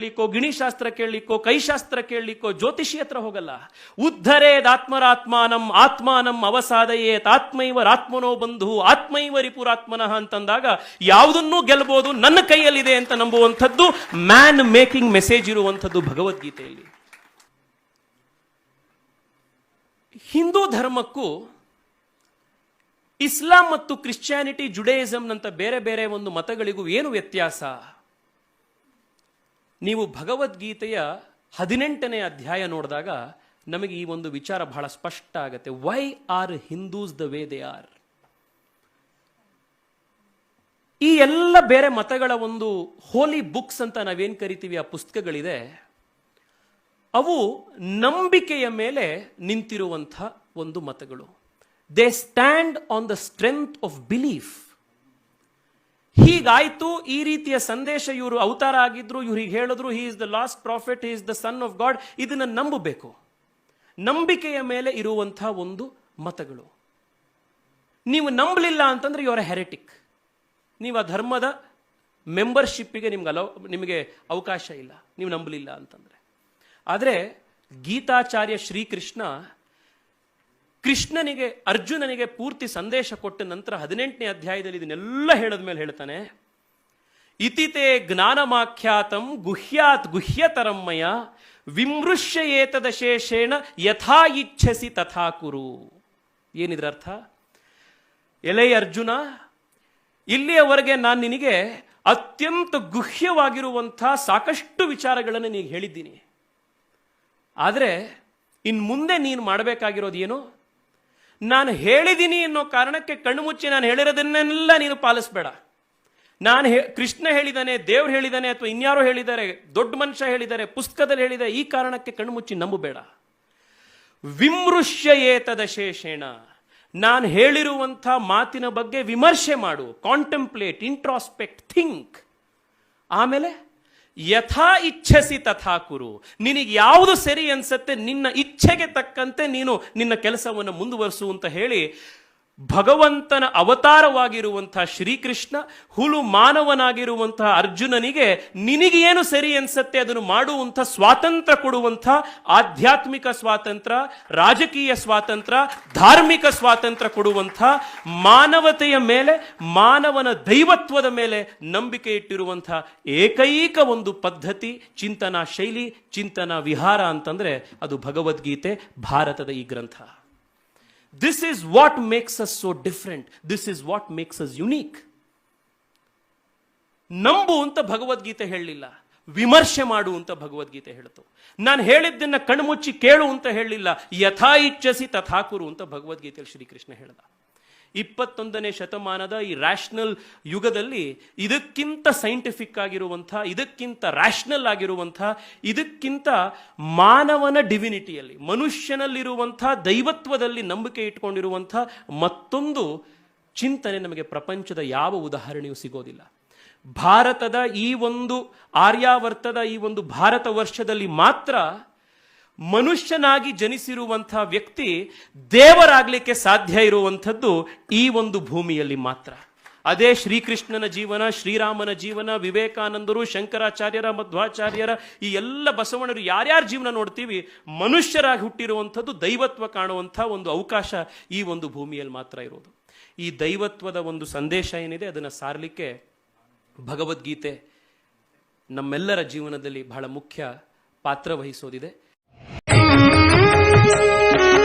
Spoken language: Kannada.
ಕೇಳಲಿಕ್ಕೋ ಗಿಣಿಶಾಸ್ತ್ರ ಕೇಳಲಿಕ್ಕೋ ಕೈಶಾಸ್ತ್ರ ಕೇಳಲಿಕ್ಕೋ ಜ್ಯೋತಿಷಿ ಹತ್ರ ಹೋಗಲ್ಲ. ಉದ್ಧರೇದಾತ್ಮರಾತ್ಮಾನಂ ಆತ್ಮಾನಂ ಅವಸಾದಯೇ ತಾತ್ಮೈವ ರಾತ್ಮನೋ ಬಂಧು, ಆತ್ಮೈವ ರಿಪುರಾತ್ಮನಃ ಅಂತಂದಾಗ ಯಾವುದನ್ನೂ ಗೆಲ್ಲಬಹುದು ನನ್ನ ಕೈಯಲ್ಲಿದೆ ಅಂತ ನಂಬುವಂಥದ್ದು ಮ್ಯಾನ್ ಮೇಕಿಂಗ್ ಮೆಸೇಜ್ ಇರುವಂಥದ್ದು ಭಗವದ್ಗೀತೆಯಲ್ಲಿ. ಹಿಂದೂ ಧರ್ಮಕ್ಕೂ ಇಸ್ಲಾಂ ಮತ್ತು ಕ್ರಿಶ್ಚಿಯಾನಿಟಿ ಜುಡೇಯಿಸಂನಂತ ಬೇರೆ ಬೇರೆ ಒಂದು ಮತಗಳಿಗೂ ಏನು ವ್ಯತ್ಯಾಸ? ನೀವು ಭಗವದ್ಗೀತೆಯ ಹದಿನೆಂಟನೇ ಅಧ್ಯಾಯ ನೋಡಿದಾಗ ನಮಗೆ ಈ ಒಂದು ವಿಚಾರ ಬಹಳ ಸ್ಪಷ್ಟ ಆಗುತ್ತೆ. Why are Hindus the way they are ಈ ಎಲ್ಲ ಬೇರೆ ಮತಗಳ ಒಂದು ಹೋಲಿ ಬುಕ್ಸ್ ಅಂತ ನಾವೇನು ಕರಿತೀವಿ, ಆ ಪುಸ್ತಕಗಳಿದೆ, ಅವು ನಂಬಿಕೆಯ ಮೇಲೆ ನಿಂತಿರುವಂಥ ಒಂದು ಮತಗಳು. They stand on the strength of belief ಹೀಗಾಯ್ತು ಈ ರೀತಿಯ ಸಂದೇಶ ಇವರು ಅವತಾರ ಆಗಿದ್ರು ಇವ್ರಿಗೆ ಹೇಳಿದ್ರು he is the last prophet he is the son of God ಇದನ್ನ ನಂಬಬೇಕು. ನಂಬಿಕೆಯ ಮೇಲೆ ಇರುವಂತಹ ಒಂದು ಮತಗಳು. ನೀವು ನಂಬಲಿಲ್ಲ ಅಂತಂದ್ರೆ ಇವರ ಹೆರೆಟಿಕ್ ನೀವು ಆ ಧರ್ಮದ ಮೆಂಬರ್ಶಿಪ್ಪಿಗೆ ನಿಮ್ಗೆ ಅಲೋ, ನಿಮಗೆ ಅವಕಾಶ ಇಲ್ಲ. ನೀವು ನಂಬಲಿಲ್ಲ ಅಂತಂದ್ರೆ. ಆದರೆ ಗೀತಾಚಾರ್ಯ ಶ್ರೀಕೃಷ್ಣ ಕೃಷ್ಣನಿಗೆ, ಅರ್ಜುನನಿಗೆ ಪೂರ್ತಿ ಸಂದೇಶ ಕೊಟ್ಟ ನಂತರ ಹದಿನೆಂಟನೇ ಅಧ್ಯಾಯದಲ್ಲಿ ಇದನ್ನೆಲ್ಲ ಹೇಳದ ಮೇಲೆ ಹೇಳ್ತಾನೆ, ಇತಿತೆ ಜ್ಞಾನಮಾಖ್ಯಾತಂ ಗುಹ್ಯಾತ್ ಗುಹ್ಯತರಮ್ಮಯ ವಿಮೃಶ್ಯ ಏತದ ಶೇಷೇಣ ಯಥಾ ಇಚ್ಛಸಿ ತಥಾ ಕುರು. ಏನಿದ್ರ ಅರ್ಥ? ಎಲೆ ಅರ್ಜುನ, ಇಲ್ಲಿಯವರೆಗೆ ನಾನು ನಿನಗೆ ಅತ್ಯಂತ ಗುಹ್ಯವಾಗಿರುವಂಥ ಸಾಕಷ್ಟು ವಿಚಾರಗಳನ್ನು ನೀನು ಹೇಳಿದ್ದೀನಿ. ಆದರೆ ಇನ್ನು ಮುಂದೆ ನೀನು ಮಾಡಬೇಕಾಗಿರೋದು ಏನು ನಾನು ಹೇಳಿದ್ದೀನಿ ಅನ್ನೋ ಕಾರಣಕ್ಕೆ ಕಣ್ಣು ಮುಚ್ಚಿ ನಾನು ಹೇಳಿರೋದನ್ನೆಲ್ಲ ನೀನು ಪಾಲಿಸ್ಬೇಡ. ನಾನು ಕೃಷ್ಣ ಹೇಳಿದ್ದಾನೆ ದೇವ್ರು ಹೇಳಿದ್ದಾನೆ ಅಥವಾ ಇನ್ಯಾರೋ ಹೇಳಿದ್ದಾರೆ, ದೊಡ್ಡ ಮನುಷ್ಯ ಹೇಳಿದ್ದಾರೆ, ಪುಸ್ತಕದಲ್ಲಿ ಹೇಳಿದ್ದಾರೆ ಈ ಕಾರಣಕ್ಕೆ ಕಣ್ಣು ಮುಚ್ಚಿ ನಂಬಬೇಡ. ವಿಮೃಶ್ಯ ಏತದ ಶೇಷೇಣ. ನಾನು ಹೇಳಿರುವಂಥ ಮಾತಿನ ಬಗ್ಗೆ ವಿಮರ್ಶೆ ಮಾಡು ಕಾಂಟೆಂಪ್ಲೇಟ್ ಇಂಟ್ರಾಸ್ಪೆಕ್ಟ್ ಥಿಂಕ್ ಆಮೇಲೆ ಯಥಾ ಇಚ್ಛಸಿ ತಥಾ ಕುರು. ನಿನಗೆ ಯಾವುದು ಸರಿ ಅನ್ಸತ್ತೆ ನಿನ್ನ ಇಚ್ಛೆಗೆ ತಕ್ಕಂತೆ ನೀನು ನಿನ್ನ ಕೆಲಸವನ್ನು ಮುಂದುವರಿಸು ಅಂತ ಹೇಳಿ ಭಗವಂತನ ಅವತಾರವಾಗಿರುವಂತಹ ಶ್ರೀಕೃಷ್ಣ ಹುಲು ಮಾನವನಾಗಿರುವಂತಹ ಅರ್ಜುನನಿಗೆ ನಿನಗೇನು ಸರಿ ಅನ್ಸತ್ತೆ? ಅದನ್ನು ಮಾಡುವಂಥ ಸ್ವಾತಂತ್ರ್ಯ ಕೊಡುವಂಥ ಆಧ್ಯಾತ್ಮಿಕ ಸ್ವಾತಂತ್ರ್ಯ, ರಾಜಕೀಯ ಸ್ವಾತಂತ್ರ್ಯ, ಧಾರ್ಮಿಕ ಸ್ವಾತಂತ್ರ್ಯ ಕೊಡುವಂಥ ಮಾನವತೆಯ ಮೇಲೆ, ಮಾನವನ ದೈವತ್ವದ ಮೇಲೆ ನಂಬಿಕೆ ಇಟ್ಟಿರುವಂಥ ಏಕೈಕ ಒಂದು ಪದ್ಧತಿ ಚಿಂತನಾ ಶೈಲಿ, ಚಿಂತನಾ ವಿಹಾರ ಅಂತಂದರೆ ಅದು ಭಗವದ್ಗೀತೆ, ಭಾರತದ ಈ ಗ್ರಂಥ. This is what makes us so different this is what makes us unique. ನಂಬು ಅಂತ ಭಗವದ್ಗೀತೆ ಹೇಳಲಿಲ್ಲ. ವಿಮರ್ಶೆ ಮಾಡು ಅಂತ ಭಗವದ್ಗೀತೆ ಹೇಳ್ತು. ನಾನು ಹೇಳಿದ್ದನ್ನ ಕಣ್ಮುಚ್ಚಿ ಕೇಳು ಅಂತ ಹೇಳಲಿಲ್ಲ. ಯಥಾ ಇಚ್ಛಸಿ ತಥಾಕುರು ಅಂತ ಭಗವದ್ಗೀತೆಯಲ್ಲಿ ಶ್ರೀಕೃಷ್ಣ ಹೇಳ್ದ. ಇಪ್ಪತ್ತೊಂದನೇ ಶತಮಾನದ ಈ ರ್ಯಾಷನಲ್ ಯುಗದಲ್ಲಿ ಇದಕ್ಕಿಂತ ಸೈಂಟಿಫಿಕ್ ಆಗಿರುವಂಥ, ಇದಕ್ಕಿಂತ ರ್ಯಾಷನಲ್ ಆಗಿರುವಂಥ, ಇದಕ್ಕಿಂತ ಮಾನವನ ಡಿವಿನಿಟಿಯಲ್ಲಿ ಮನುಷ್ಯನಲ್ಲಿರುವಂಥ, ದೈವತ್ವದಲ್ಲಿ ನಂಬಿಕೆ ಇಟ್ಕೊಂಡಿರುವಂಥ ಮತ್ತೊಂದು ಚಿಂತನೆ ನಮಗೆ ಪ್ರಪಂಚದ ಯಾವ ಉದಾಹರಣೆಯೂ ಸಿಗೋದಿಲ್ಲ. ಭಾರತದ ಈ ಒಂದು ಆರ್ಯಾವರ್ತದ ಈ ಒಂದು ಭಾರತ ವರ್ಷದಲ್ಲಿ ಮಾತ್ರ ಮನುಷ್ಯನಾಗಿ ಜನಿಸಿರುವಂಥ ವ್ಯಕ್ತಿ ದೇವರಾಗಲಿಕ್ಕೆ ಸಾಧ್ಯ ಇರುವಂಥದ್ದು ಈ ಒಂದು ಭೂಮಿಯಲ್ಲಿ ಮಾತ್ರ. ಅದೇ ಶ್ರೀಕೃಷ್ಣನ ಜೀವನ, ಶ್ರೀರಾಮನ ಜೀವನ, ವಿವೇಕಾನಂದರು, ಶಂಕರಾಚಾರ್ಯರ, ಮಧ್ವಾಚಾರ್ಯರ, ಈ ಎಲ್ಲ ಬಸವಣ್ಣರು ಯಾರ್ಯಾರ ಜೀವನ ನೋಡ್ತೀವಿ, ಮನುಷ್ಯರಾಗಿ ಹುಟ್ಟಿರುವಂಥದ್ದು ದೈವತ್ವ ಕಾಣುವಂಥ ಒಂದು ಅವಕಾಶ ಈ ಒಂದು ಭೂಮಿಯಲ್ಲಿ ಮಾತ್ರ ಇರೋದು. ಈ ದೈವತ್ವದ ಒಂದು ಸಂದೇಶ ಏನಿದೆ, ಅದನ್ನು ಸಾರಲಿಕ್ಕೆ ಭಗವದ್ಗೀತೆ ನಮ್ಮೆಲ್ಲರ ಜೀವನದಲ್ಲಿ ಬಹಳ ಮುಖ್ಯ ಪಾತ್ರ ವಹಿಸೋದಿದೆ. Thank you.